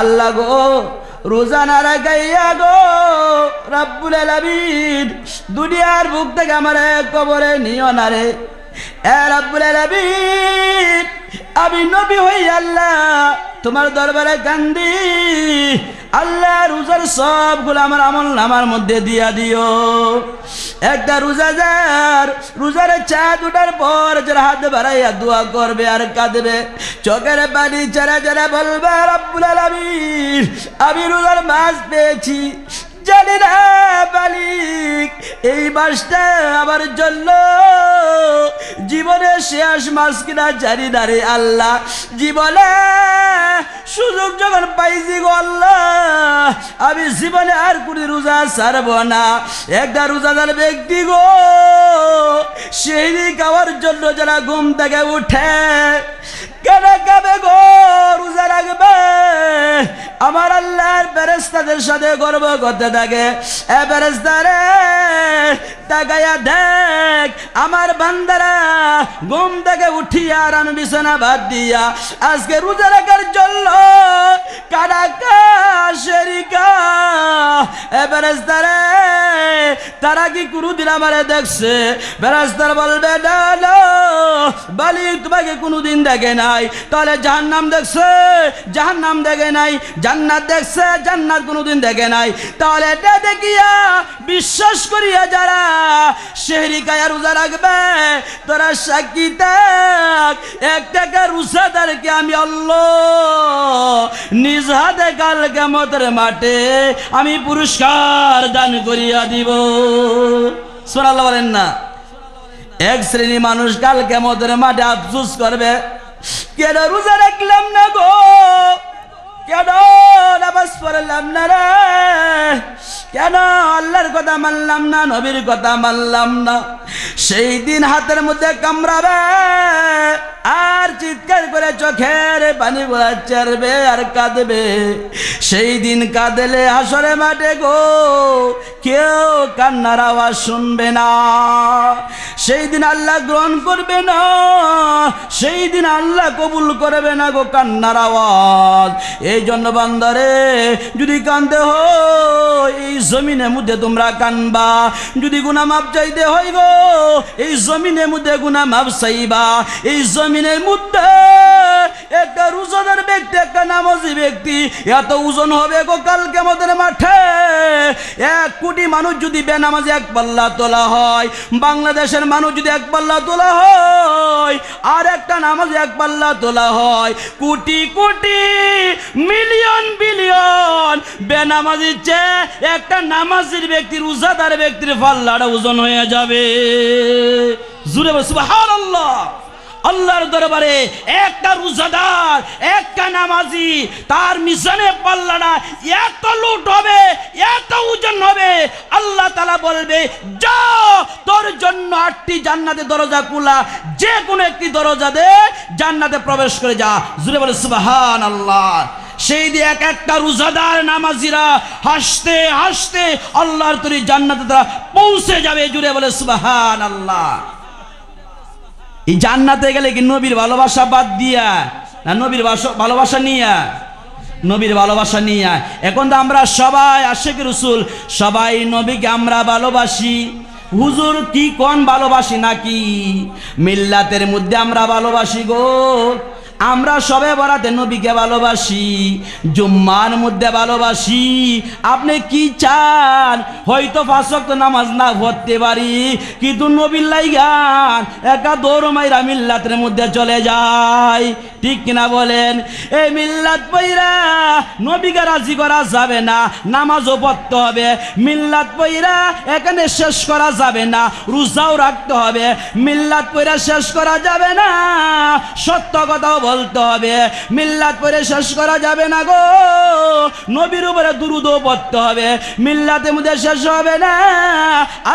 আল্লাহ গো রোজানা রাখাইয়া গো, রাব্বুল আলামিন, দুনিয়ার বুক থেকে আমার কবরে নিও না রে। এ রাব্বুল আলামিন, আমি নবী হই আল্লাহ, তোমার দরবারে কান্দি আল্লাহ রোজার সবগুলো আমার আমল নামার মধ্যে দিয়া দিও। একটা রোজাদার রোজার চা দুটার পর যারা হাত বাড়াইয়া দোয়া করবে আর কাঁদবে। চোখের পানি যারা যারা বলবে, রব্বুল আমি রোজার মাছ পেয়েছি জানি না মালিক, এই মাসটা আমার জন্য। জীবনে শেষ মাস কিনা জানি না রে আল্লাহ। জীবনে সুযোগ যখন পাইছি গো আল্লাহ, আমি জীবনে আর কোন রোজা ছাড়ব না। একটা রোজাদার ব্যক্তি গো, সেই খাওয়ার জন্য যারা ঘুম থেকে উঠে বেরেস্তাদের সাথে গর্ব করতে থাকে। এ বেরেস্তারে তাকাইয়া দেখ, আমার বান্দারা ঘুম থেকে উঠিয়া আর আমি বিছানা বাদ দিয়া আজকে রোজা রাখার জন্য কারাকা শেরিকা এ বেরেস্তারে তারা কি কোনোদিন আমারে দেখছে? বেরাস্তার বলবে, না বালি তোমাকে কোনোদিন দেখে নাই। তাহলে জাহান্নাম দেখছে, জাহান্নাম দেখে নাই, জান্নাত দেখছে, জান্নাত কোনোদিন দেখে নাই। তাহলে এটা দেখিয়া, বিশ্বাস করিয়া যারা শেহরি কায়া রোজা রাখবে, তোরা সাক্ষী থাক। এক টাকা রোজাদারকে আমি আল্লাহ নিজ হাতে কাল কেমতের মাঠে আমি পুরস্কার দান করিয়া দিব। সোনাল বলেন না? এক শ্রেণি মানুষ কাল কেমতের মাঠে আফসুস করবে, কেন রোজা রাখলাম না গো? কেন নামাজ পড়লাম না রে? কেন আল্লাহর কথা মানলাম না, নবীর কথা মানলাম না? সেই দিন হাতের মধ্যে কামড়াবে, আর চিৎকার করে চোখের পানি গোলা চারবে আর কাঁদবে। সেই দিন কাঁদলে আসরে মাঠে গো, কেউ কান্নার আওয়াজ শুনবে না। সেই দিন আল্লাহ গ্রহণ করবে না। সেই দিন আল্লাহ কবুল করবে না গো কান্নার আওয়াজ। এই জন্য বান্দারে, যদি কান্দে হয়, এই জমিনের মধ্যে তোমরা কানবা। যদি গুনা মাপ চাইতে হয় গো, এই জমিনের মধ্যে গুনা মাপ চাইবা। এই জমিনের মধ্যে একটা রোজাদার ব্যক্তি, একটা নামাজি ব্যক্তি, এত ওজন হবে গো কালকে আমাদের মাঠে। এক কোটি মানুষ যদি বেনামাজি এক পাল্লা তোলা হয়, বাংলাদেশের মানুষ যদি এক পাল্লা তোলা হয়, আর একটা নামাজ এক পাল্লা তোলা হয়, কোটি কোটি, মিলিয়ন বিলিয়ন বেনামাজির চেয়ে একটা নামাজির ব্যক্তির, উজাদার ব্যক্তির পাল্লাটা ওজন হয়ে যাবে। জুড়ে সুবহানাল্লাহ। আল্লাহর দরবারে একটা রোজাদার, একটা নামাজি, তার মিশনে পাল্লানা এত লুট হবে, এত ওজন হবে, আল্লাহ তালা বলবে, যা তোর জন্য আটটি জান্নাতে দরজা খোলা যে কোনো একটি দরজা দে জান্নাতে প্রবেশ করে যা। জুড়ে বলে সুবাহান আল্লাহ সেই দিয়ে এক একটা রোজাদার নামাজিরা হাসতে হাসতে আল্লাহর তরি জান্নাতে তারা পৌঁছে যাবে জুড়ে বলে সুবাহান আল্লাহ এই জান্নাতে গেলে কি নবীর ভালোবাসা বাদ দিয়া, না নবীর ভালোবাসা নিয়া? নবীর ভালোবাসা নিয়ে আয়। এখন তো আমরা সবাই আশেখ রসুল, সবাই নবীকে আমরা ভালোবাসি। হুজুর, কি কোন ভালোবাসি নাকি? মিল্লাতের মধ্যে আমরা ভালোবাসি গো। আমরা সবে বরাতে নবীকে ভালোবাসি, জুম্মার মধ্যে ভালোবাসি। আপনি কি চান? হয়তো ফাঁসক্ত নামাজ না পড়তে পারি, কিন্তু নবীর লাইগান একা দৌড় মাইরা মিল্লাতের মধ্যে চলে যায় ঠিক কিনা বলেন? এই মিল্লাত পইরা নবীকে রাজি করা যাবে না, নামাজও পড়তে হবে। মিল্লাত পইরা এখানে শেষ করা যাবে না, রোজাও রাখতে হবে। মিল্লাত পইরা শেষ করা যাবে না, সত্য কথাও বলতে হবে, মিল্লাত পরে শেষ করা যাবে না গো। নবীর উপরে দুরুদও পড়তে হবে মিল্লাতে মধ্যে শেষ হবে না।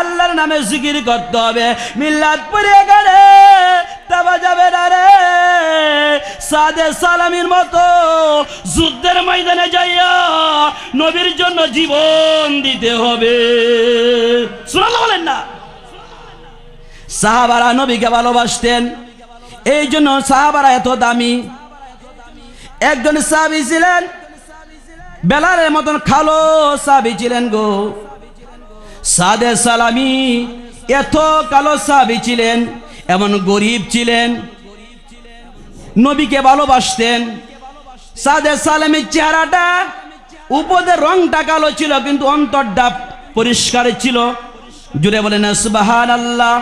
আল্লাহর নামে জিকির করতে হবে, মিল্লাত পরে গেলে তবে যাবে না রে। সাদে সালামির মতো যুদ্ধের ময়দানে যাইয়া নবীর জন্য জীবন দিতে হবে। শোনাল বলেন না। সাহাবারা নবীকে ভালোবাসতেন। এই জন্য সাহাবারা এত দামি। একজন সাহাবি ছিলেন, বেলালের মতন খালো সাবি ছিলেন গো। সাদে সালামি, এত কালো সাবি ছিলেন, এমন গরিব ছিলেন। নবীকে ভালোবাসতেন। সাদে সালামের চেহারাটা উপদের রংটা কালো ছিল, কিন্তু অন্তরটা পরিষ্কার ছিল। জুড়ে বলেন সুবাহান আল্লাহ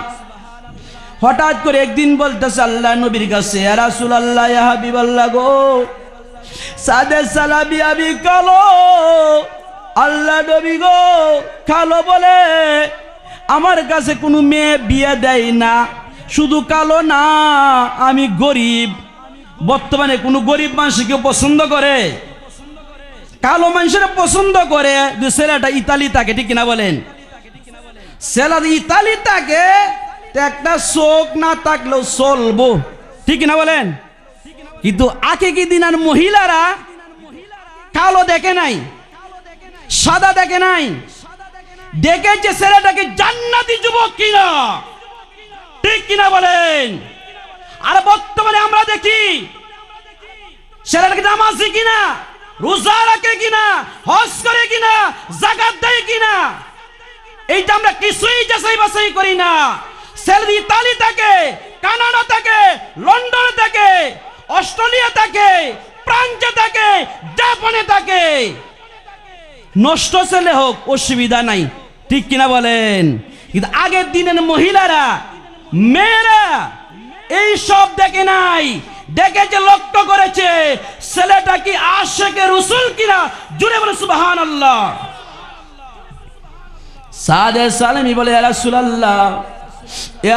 হঠাৎ করে একদিন বলতেছে, আল্লাহ নবীর কাছে রাসুল আল্লাহ গো। সাদে সালাবি আমি কালো। আল্লাহ নবী গো, কালো বলে, আমার কাছে কোনো মেয়ে বিয়ে দেয় না। শুধু কালো না, আমি গরিব। বর্তমানে কোনো গরিব মানুষকে পছন্দ করে। কালো মানুষের পছন্দ করে। যে ছেলেটা ইতালি থাকে, ঠিক কিনা বলেন? ছেলে ইতালি থাকে তো একটা চোখ না থাকলেও চলবো। ঠিক কিনা বলেন? কিন্তু আগে কি দিন আর মহিলারা কালো দেখে নাই? সাদা দেখে নাই? দেখেছে ছেলেটাকে জান্নাতি যুবক কিনা? ঠিক কিনা বলেন? আর বর্তমানে আমরা দেখি, ছেলেটাকে নামাজি কিনা, রোজা রাখে কিনা, হজ করে কিনা, জাকাত দেয় কিনা? এইটা আমরা কিছুই যাচাই বাছাই করি না। ছেলে ইতালি থাকে, কানাডা থাকে, লন্ডন থাকে, অস্ট্রেলিয়া থাকে, ফ্রান্সে থাকে, জাপানে থাকে। নষ্ট ছেলে হোক, অসুবিধা নাই। ঠিক কিনা বলেন? কিন্তু আগের দিনের মহিলারা, মেয়েরা, এই সব দেখে নাই। দেখেছে লক্ষ্য করেছে, ছেলেটা কি আশেকে রসুল কিনা? জুড়ে বলে সুবাহান আল্লাহ সাদে সালামি বলে রাসুল আল্লাহ এ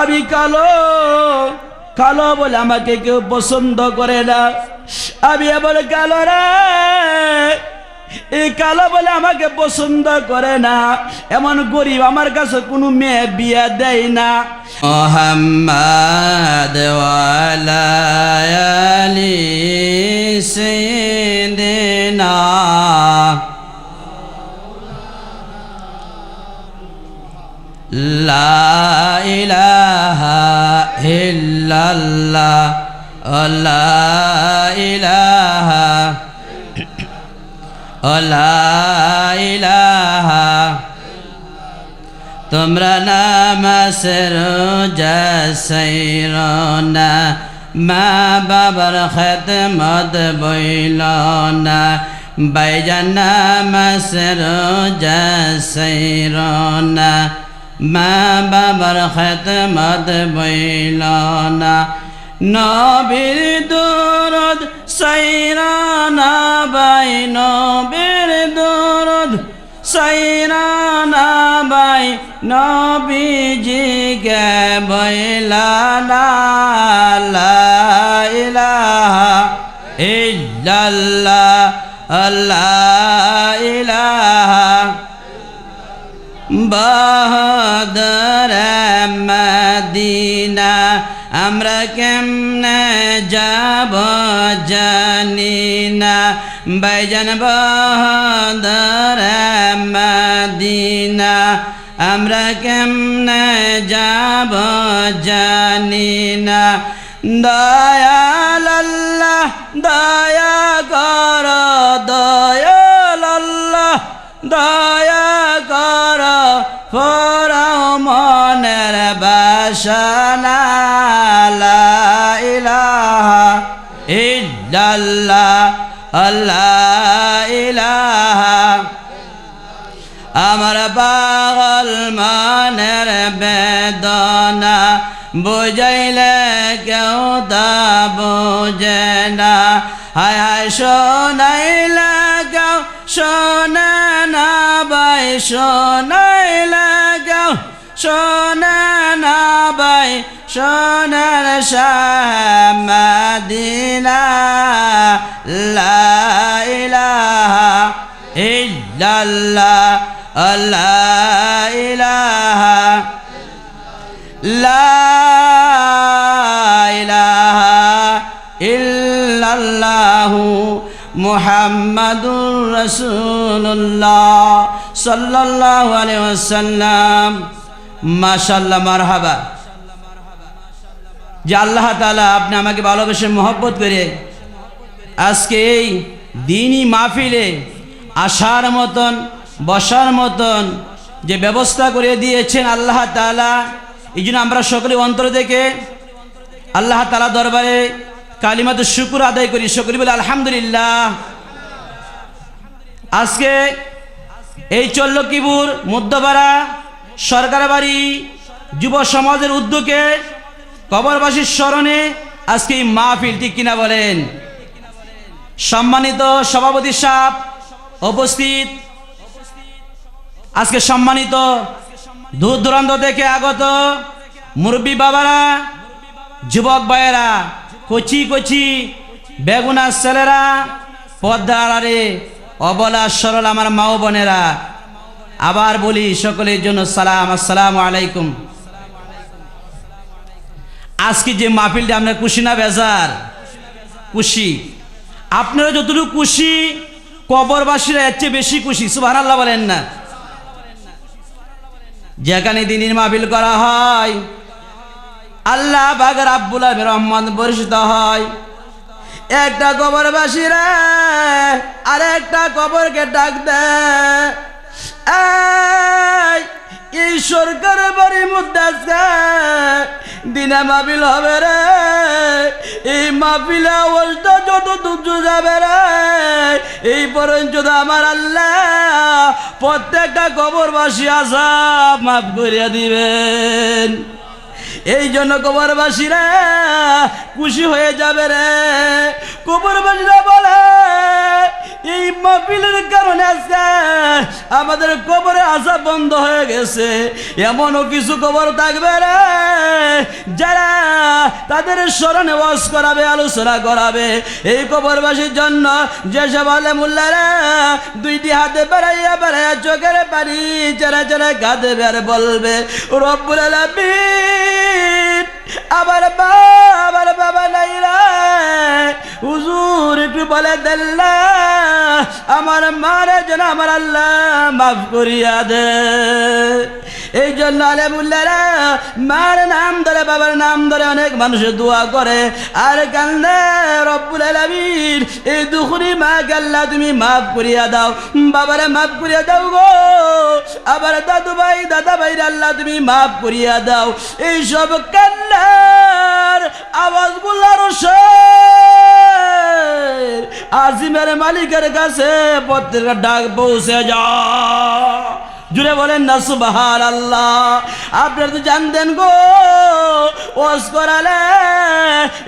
আমি কালো কালো বলে আমাকে কেউ পছন্দ করে না। আমি এবার কালো রে এই কালো বলে আমাকে পছন্দ করে না। এমন গরিব আমার কাছে কোনো মেয়ে বিয়ে দেয় না। মোহাম্মদ ওয়ালায়ালি না لا إله إلا الله لا إله لا إله তোমরা নামাসের যাসাইরনা মা বাবার খেদমত বইল না বাইজান নামাসের যাসাইরনা মা বাবার খেদমত বইল না নবীর দুরদ সাইরানা বাই নবীর দুরদ সাইরানা বাই নবীজি গে বইলানা লা ইলাহা আল্লাহ ইলাহা বাহাদর মদিনা, আমরা কেমনে যাব জানি না বাইজান বাহাদর মদিনা, আমরা কেমনে যাব জানি না দয়াল দয়া ইল্লাল্লাহ আল্লাহ ইলাহা। আমার পাগল মনের বেদনা, বুঝাইলে কেউ তা বুঝে না। হায় হায় শোনাইলে কেউ, শোনে না বাই শোনাইলে কেউ, শোনে বাই শোনের শাহ মদিনা লা ইলাহা ইল্লাল্লাহ আল্লাহ ইলাহা লা ইলাহা ইল্লাল্লাহু মুহাম্মাদুর রাসূলুল্লাহ সাল্লাল্লাহু আলাইহি ওয়াসাল্লাম মাশাআল্লাহ মারহাবা যে আল্লাহ তাআলা আপনি আমাকে ভালোবেসে মহব্বত করে আজকে এই দিনই মাহফিলে আসার মতন, বসার মতন যে ব্যবস্থা করে দিয়েছেন আল্লাহ তালা এই জন্য আমরা সকলে অন্তর থেকে আল্লাহ তালা দরবারে কালিমাত শুকুর আদায় করি। সকলে বলে আলহামদুলিল্লাহ। আজকে এই চল্লকিপুর মধ্যপাড়া সরকার বাড়ি যুব সমাজের উদ্যোগে কবরবাসীর স্মরণে আজকে এই মাহফিল ঠিক কিনা বলেন? সম্মানিত সভাপতি সাহেব উপস্থিত। আজকে সম্মানিত দূর দূরান্ত থেকে আগত মুরব্বী বাবারা, যুবক ভাইয়েরা, কচি কচি বেগুনা ছেলেরা, পদ্মার অবলা সরল আমার মাও বোনেরা, আবার বলি সকলের জন্য সালাম, আসসালামু আলাইকুম। আজকে যে মাহফিলটা আপনার খুশি না বেজার? খুশি। আপনারা যতটুকু খুশি, কবরবাসীরা এর চেয়ে বেশি খুশি সুবাহ আল্লাহ বলেন না। যেখানে দিনের মাহফিল করা হয়, আল্লাহ বাগের আব্বুল রহমান পরিচিত হয়। একটা কবরবাসী রে আর একটা কবরকে ডাক দেয়। এই, এই সরকার বাড়ির মধ্যে আছে। দিনে মাহফিল হবে রে। এই মাহফিলে অবস্থা যত দুঃখ যাবে রে। এই পর্যন্ত আমার আল্লাহ প্রত্যেকটা কবরবাসী আসা মাফ করিয়া দিবেন। এই জন্য কবরবাসীরা খুশি হয়ে যাবে রে। কবরবাসীরা বলে, এই মাহফিলের কারণে আজকে আমাদের কবরে আসা বন্ধ হয়ে গেছে। এমনও কিছু কবর থাকবে রে যারা তাদের স্মরণে ওয়াজ করাবে, আলোচনা করাবে, এই কবরবাসীর জন্য যেসব আলে মুল্লারা দুইটি হাতে বেড়াইয়া বেড়াইয়া চোখের পানি চেরা চেরা কাঁদে বেড়ে বলবে, রব্বুল আলামিন আবার মা আবার বাবা নাই হুজুর একটু বলে দেল্লা আমার মারে যেন আমার আল্লাহ মাফ করিয়া দে। এই জন্য আলেমুল্লারা মার নাম ধরে, বাবার নাম ধরে অনেক মানুষের দোয়া করে। আর কান্দে রব্বুল আলামিন এই দুখুরি মা আল্লাহ তুমি মাফ করিয়া দাও। বাবারে মাফ করিয়া দাও গো। আবার দাদু ভাই দাদা ভাই আল্লাহ তুমি মাফ করিয়া দাও। এই সব কান্নার আওয়াজগুলার আজিমের মালিকের কাছে পত্রিকা ডাক পৌঁছে যা। জুড়ে বলেন না সুবাহার আল্লাহ আপনারা তো জানতেন গো, ওয়াজ করালে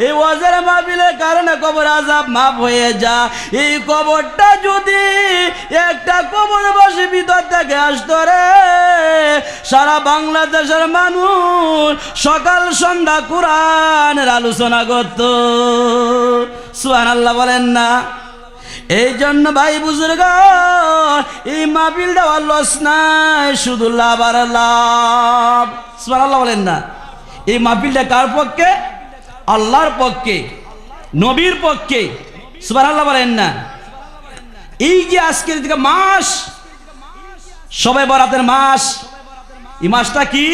এই ওয়াজের মাহফিলের কারণে কবর আজাব মাফ হয়ে যা এই কবরটা যদি একটা কবর বসে ভিতর থেকে আসতো রে, সারা বাংলাদেশের মানুষ সকাল, সন্ধ্যা কোরআনের আলোচনা করত। সুহান আল্লাহ বলেন না। এই জন্য ভাই বুজুর্গ এই মাহফিল দেওয়ার লস নাই, শুধু লাভ আর লাভ। সুবহানাল্লাহ বলেন না। এই মাহফিলটা কার পক্ষে? আল্লাহর পক্ষে, নবীর পক্ষে। সুবহানাল্লাহ বলেন না। এই যে আজকের দিকে মাস, সবে বরাতের মাস। এই মাসটা কি?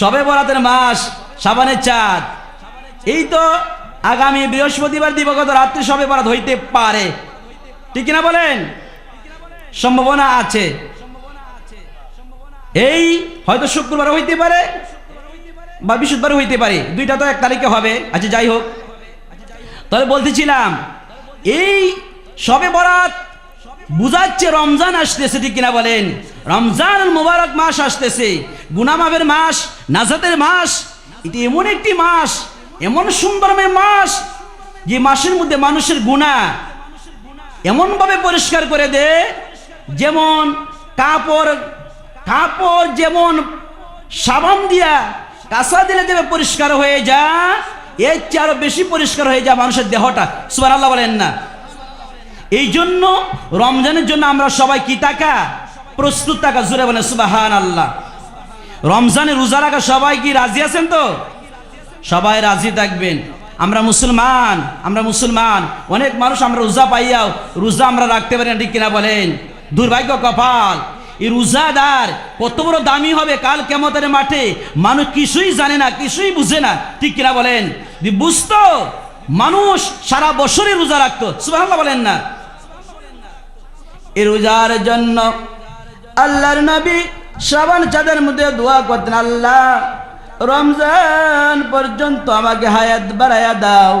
সবে বরাতের মাস, সাবানের চাঁদ। এই তো আগামী বৃহস্পতিবার দিবগত রাত্রে সবে বরাত হইতে পারে। ঠিক কিনা বলেন? সম্ভাবনা আছে। এই হয়তো শুক্রবার হইতে পারে বা বৃহস্পতিবার হইতে পারে। দুইটা তো এক তারিখে হবে। আচ্ছা যাই হোক। তবে বলতেছিলাম, এই সবে বরাত বুঝাচ্ছে রমজান আসতেছে, ঠিক কিনা বলেন? রমজান মুবারক মাস আসতেছে। গুনামাবের মাস, নাজাতের মাস, এটি এমন একটি মাস, এমন সুন্দরময় মাস যে মাসের মধ্যে মানুষের গুণা এমনভাবে পরিষ্কার করে দে, যেমন কাপড় কাপড় যেমন সাবান দিয়া কাঁচা দিলে দেবে পরিষ্কার হয়ে যা, এর চেয়ে আরও বেশি পরিষ্কার হয়ে যা মানুষের দেহটা। সুবার আল্লাহ বলেন না। এই জন্য রমজানের জন্য আমরা সবাই কি টাকা? প্রস্তুত টাকা জুড়ে বলে সুবাহান আল্লাহ রমজানে রোজা রাখা সবাই কি রাজি আছেন তো? সবাই রাজি থাকবেন। আমরা মুসলমান আমরা মুসলমান। অনেক মানুষ আমরা রোজা পাইয়াও, রোজা আমরা রাখতে পারি না, ঠিক কিনা বলেন? দুর্ভাগ্য কপাল। এই রোজাদার কত বড় দামি হবে কাল কেমতের মাঠে, মানুষ কিছুই জানে না, কিছুই বুঝে না, ঠিক কিনা বলেন? বুঝতো, মানুষ সারা বছরই রোজা রাখতো সুবাহ বলেন না। এই রোজার জন্য আল্লাহর নবী শ্রাবণ চাঁদের মধ্যে দোয়া করতেন, আল্লাহ রমজান পর্যন্ত আমাকে হায়াত বাড়াইয়া দাও।